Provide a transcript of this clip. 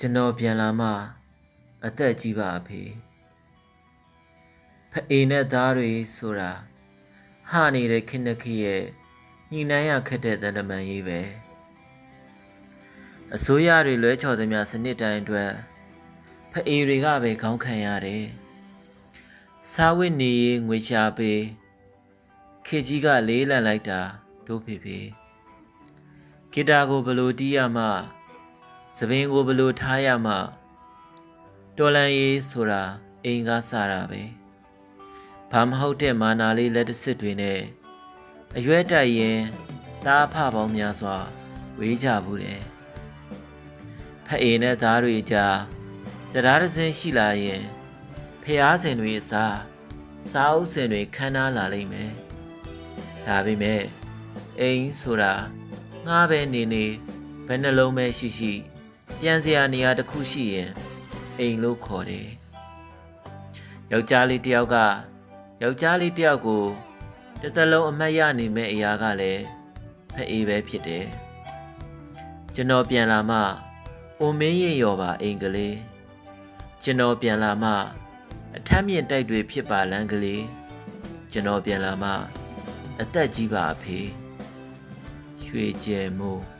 ကျွန်တော်ပြန်လာမှအသက်ကြီးပါအဖေဖအေနဲ့သားတွေဆိုတာဟာနေတဲ့ခင်းနခီရဲ့ညီနိုင်ရခက်တဲ့တန်တမန်ကြီးပဲအစိုးရတွေလွဲချော်သမျှစနစ်တိုင်းအတွက်ဖအေတွေကပဲခေါင်းခံရတယ်စားဝတ်နေရေးငွေရှာပေးခေကြီးကလေးလံလိုက်တာတို့ဖေဖေဂီတာကိုဘယ်လိုတီးရမှ သပင်ကိုဘယ်လိုထားရမှတော်လန်ရေးဆိုတာအိမ်ကစားတာပဲဘာမဟုတ်တဲ့မာနာလေးလက်တစ်စစ်တွေနဲ့အရွက်တိုက်ရင်သားအဖပေါင်းများစွာဝေးကြဘူးတယ်ဖအေနဲ့သားတွေကြားတရားတစ်စင်းရှိလာရင်ဖျားစင်တွေအစားစားအုပ်စင်တွေခန်းနာလာလိမ့်မယ်ဒါပေမဲ့အိမ်ဆိုတာငှားပဲနေနေဘယ်နှလုံးပဲရှိရှိ ပြန်စရာနေရာတစ်ခုရှိရင်အိမ်လို့ခေါ်တယ်ယောက်ျားလေးတစ်ယောက်ကယောက်ျားလေးတစ်ယောက်ကိုတစ်သက်လုံးအမှတ်ရနိုင်မဲ့အရာကလည်းဖအေးပဲဖြစ်တယ်ကျွန်တော်ပြန်လာမှအိုမင်းရင်ရော်ပါအိမ်ကလေးကျွန်တော်ပြန်လာမှအထက်မြင့်တိုက်တွေဖြစ်ပါလမ်းကလေးကျွန်တော်ပြန်လာမှအသက်ကြီးပါအဖေရွှေကျဲမို့